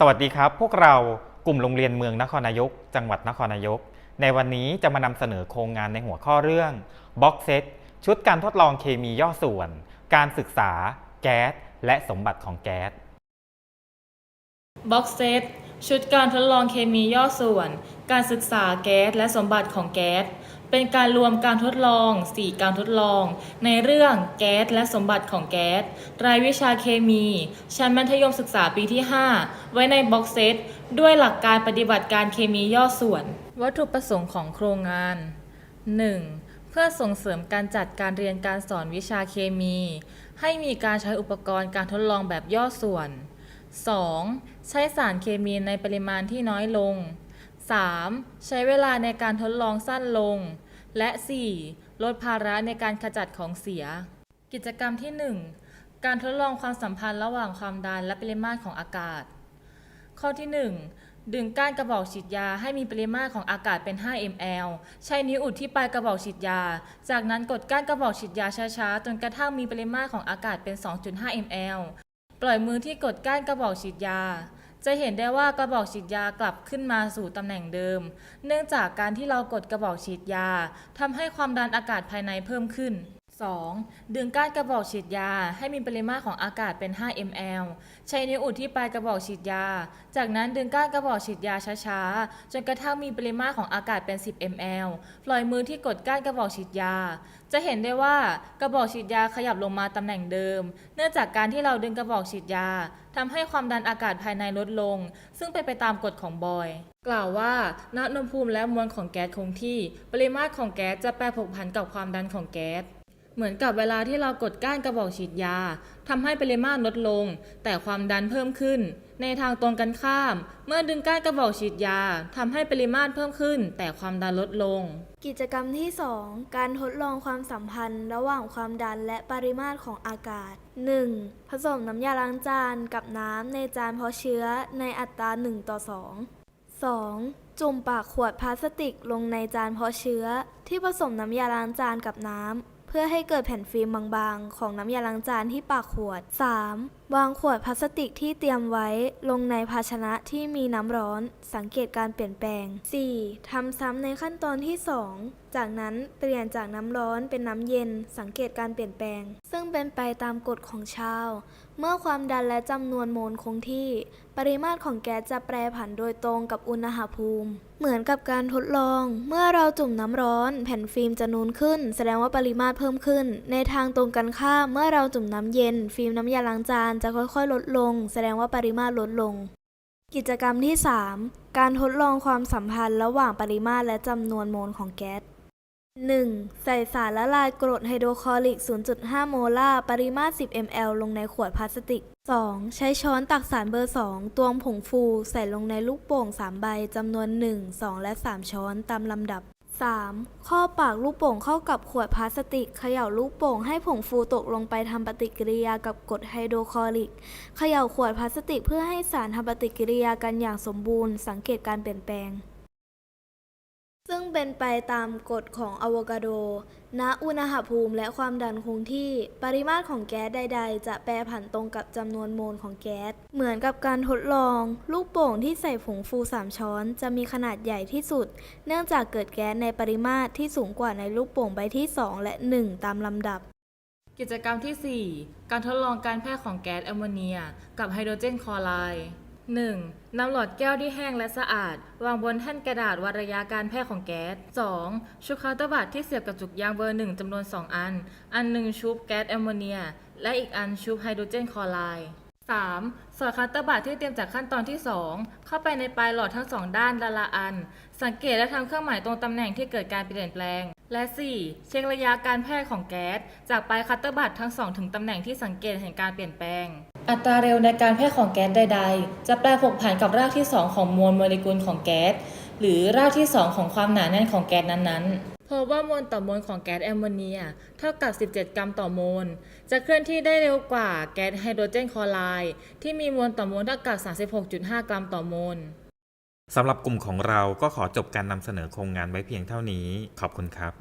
สวัสดีครับ พวกเรากลุ่มโรงเรียนเมืองนครนายก จังหวัดนครนายก ในวันนี้จะมานำเสนอโครงงานในหัวข้อเรื่องบ็อกเซตชุดการทดลองเคมีย่อส่วน การศึกษา แก๊สและสมบัติของแก๊สบ็อกเซต ชุดการทดลองเคมีย่อส่วน การศึกษาแก๊สและสมบัติของแก๊ส เป็นการรวมการทดลอง 4 การทดลอง ในเรื่องแก๊สและสมบัติของแก๊ส รายวิชาเคมี ชั้นมัธยมศึกษาปีที่ 5 ไว้ในบ็อกเซต ด้วยหลักการปฏิบัติการเคมีย่อส่วน วัตถุประสงค์ของโครงงาน 1. เพื่อส่งเสริมการจัดการเรียนการสอนวิชาเคมี ให้มีการใช้อุปกรณ์การทดลองแบบย่อส่วน 2. ใช้สารเคมีในปริมาณที่น้อยลง 3. ใช้เวลาในการทดลองสั้นลง และ 4. ลดภาระในการขจัดของเสีย กิจกรรมที่ 1 การทดลองความสัมพันธ์ระหว่างความดันและปริมาตรของอากาศ ข้อที่ 1 ดึงก้านกระบอกฉีดยาให้มีปริมาตรของอากาศเป็น 5 ml ใช้นิ้วอุดที่ปลายกระบอกฉีดยา จากนั้นกดก้านกระบอกฉีดยาช้าๆ จนกระทั่งมีปริมาตรของอากาศเป็น 2.5 ml ปล่อยมือที่กดก้านกระบอกฉีดยา จะเห็นได้ว่ากระบอกฉีดยากลับขึ้นมาสู่ตำแหน่งเดิม เนื่องจากการที่เรากดกระบอกฉีดยาทำให้ความดันอากาศภายในเพิ่มขึ้น 2. ดึงก้านกระบอกฉีดยา ให้มีปริมาตรของอากาศเป็น 5 ml ใช้นิ้วอุดที่ปลายกระบอกฉีดยา จากนั้นดึงก้านกระบอกฉีดยาช้าๆ จนกระทั่งมีปริมาตรของอากาศเป็น 10 ml ปล่อยมือที่กดก้านกระบอกฉีดยา จะเห็นได้ว่ากระบอกฉีดยาขยับลงมาตำแหน่งเดิม เนื่องจากการที่เราดึงกระบอกฉีดยาทำให้ความดันอากาศภายในลดลง ซึ่งเป็นไปตามกฎของบอย กล่าวว่าณอุณหภูมิและมวลของแก๊สคงที่ ปริมาตรของแก๊สจะแปรผกผันกับความดันของแก๊ส เหมือนกับเวลาที่เรากดก้านกระบอกฉีดยาทำให้ปริมาตรลดลง แต่ความดันเพิ่มขึ้น ในทางตรงกันข้าม เมื่อดึงก้านกระบอกฉีดยาทำให้ปริมาตรเพิ่มขึ้น แต่ความดันลดลง กิจกรรมที่ 2 การทดลองความสัมพันธ์ ระหว่างความดันและปริมาตรของอากาศ 1. ผสมน้ำยาล้างจานกับน้ำในจานเพาะเชื้อในอัตรา 1 ต่อ 2 2. จุ่มปากขวดพลาสติกลงในจานเพาะเชื้อ ที่ผสมน้ำยาล้างจานกับน้ำ เพื่อให้เกิดแผ่นฟิล์มบางๆ ของน้ำยาล้างจานที่ปากขวด 3. วางขวดพลาสติกที่เตรียมไว้ลงในภาชนะที่มีน้ำร้อน สังเกตการเปลี่ยนแปลง 4. ทำซ้ำในขั้นตอนที่ 2 จากนั้นเปลี่ยนจากน้ำร้อนเป็นน้ำเย็น สังเกตการเปลี่ยนแปลง ซึ่งเป็นไปตามกฎของชาว เมื่อความดันและจำนวนโมลคงที่ ปริมาตรของแก๊สจะแปรผันโดยตรงกับอุณหภูมิ เหมือนกับการทดลอง เมื่อเราจุ่มน้ำร้อน แผ่นฟิล์มจะนูนขึ้น แสดงว่าปริมาตรเพิ่มขึ้น ในทางตรงกันข้ามเมื่อเราจุ่มน้ำเย็น ฟิล์มน้ำยาล้างจานจะค่อยๆ ลดลง แสดงว่าปริมาตรลดลง กิจกรรมที่ 3 การทดลองความสัมพันธ์ระหว่างปริมาตรและจำนวนโมลของแก๊ส 1. ใส่สารละลายกรดไฮโดรคลอริก 0.5 โมลาร์ ปริมาตร 10 ml ลงในขวดพลาสติก 2. ใช้ช้อนตักสารเบอร์ 2 ตวงผงฟู ใส่ลงในลูกโป่ง 3 ใบ จำนวน 1 2 และ 3 ช้อนตามลำดับ 3. ข้อปากลูกโป่งเข้ากับขวดพลาสติก เขย่าลูกโป่งให้ผงฟูตกลงไปทำปฏิกิริยากับกรดไฮโดรคลอริก เขย่าขวดพลาสติกเพื่อให้สารทำปฏิกิริยากันอย่างสมบูรณ์ สังเกตการเปลี่ยนแปลง ซึ่งเป็นไปตามกฎของอะโวคาโด ณ อุณหภูมิและความดันคงที่ ปริมาตรของแก๊สใด ๆ จะแปรผันตรงกับจำนวนโมลของแก๊ส เหมือนกับการทดลอง ลูกโป่งที่ใส่ผงฟู 3 ช้อน จะมีขนาดใหญ่ที่สุด เนื่องจากเกิดแก๊สในปริมาตรที่สูงกว่าในลูกโป่งใบที่ 2 และ 1 ตามลำดับ กิจกรรมที่ 4 การทดลองการแพร่ของแก๊สแอมโมเนีย กับไฮโดรเจนคลอไรด์ 1. นำหลอดแก้วที่แห้งและสะอาด วางบนแท่นกระดาษวัดระยะการแพร่ของแก๊ส 2. ชุบคาน์เตอร์บัตรที่เสียบกับจุกยางเบอร์ 1จำนวน 2 อัน อันหนึ่งชุบแก๊สแอมโมเนีย และอีกอันชุบไฮโดรเจนคลอไรด์ 3. สอดคาน์เตอร์บัตรที่เตรียมจากขั้นตอนที่ 2 เข้าไปในปลายหลอดทั้งสองด้านละละอัน สังเกตและทำเครื่องหมายตรงตำแหน่งที่เกิดการเปลี่ยนแปลง และ 4. เช็คระยะการแพร่ของแก๊ส จากปลายคัตเตอร์บัตรทั้งสองถึงตำแหน่งที่สังเกตเห็นการเปลี่ยนแปลง อัตราเร็วในการแพร่ของแก๊สใด ๆ จะแปรผกผันกับรากที่ 2 ของมวลโมเลกุลของแก๊สหรือรากที่ 2 ของความหนาแน่นของแก๊สนั้นๆพบว่ามวลต่อมวลของแก๊สแอมโมเนียเท่ากับ 17 กรัมต่อมวลจะเคลื่อนที่ได้เร็วกว่าแก๊สไฮโดรเจนคลอไรด์ที่มีมวลต่อมวลเท่ากับ 36.5 กรัมต่อมวลสำหรับกลุ่มของเราก็ขอจบการนำเสนอโครงงานไว้เพียงเท่านี้ ขอบคุณครับ